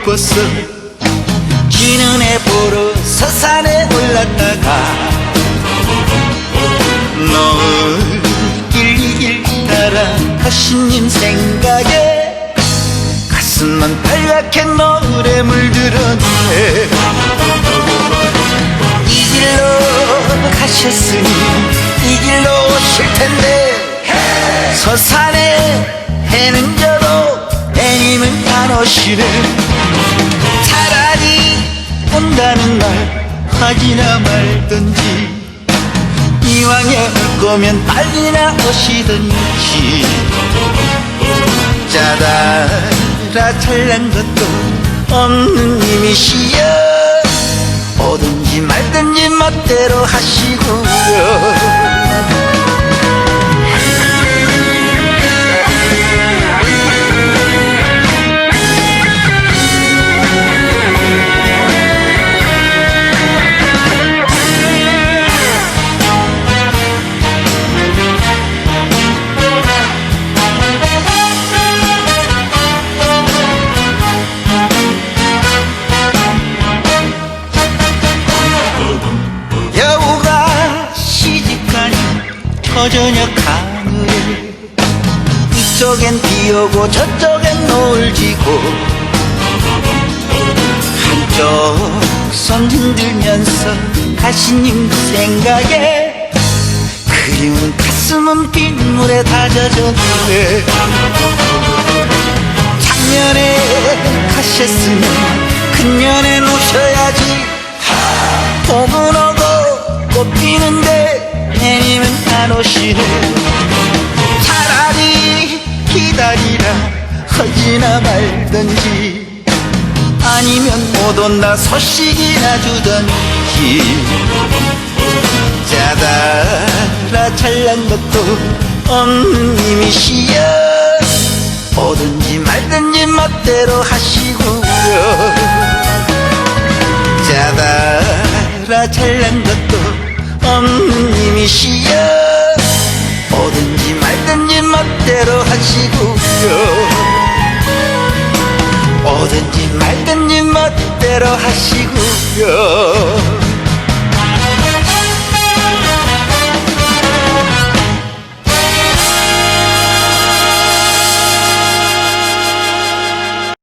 기뻤어 지는 해 보러 서산에 올랐다가 너을 길길 따라 가신님 생각에 가슴만 빨갛게 노을에 물들었네. 이 길로 가셨으니 이 길로 오실 텐데 서산에 해는 저 안 오시네 차라리 온다는 말 하지나 말든지. 이왕에 올 거면 빨리나 오시든지. 짜다라 잘난 것도 없는 님이시여. 오든지 말든지 멋대로 하시고요 저저녁 하늘에 이쪽엔 비 오고 저쪽엔 노을 지고 한쪽 손 흔들면서 가시님 생각에 그리운 가슴은 빗물에 다져졌네 작년에 가셨으면 금년에 오셔야 안 오시네. 차라리 기다리라 하지나 말든지. 아니면 못 온다 소식이나 주든지. 짜다라 잘난 것도 없는 님이시여. 오든지 말든지 멋대로 하시고요 짜다라 잘난 것도 없는 님이시여. 오든지 말든지 멋대로 하시고요. 오든지 말든지 멋대로 하시고요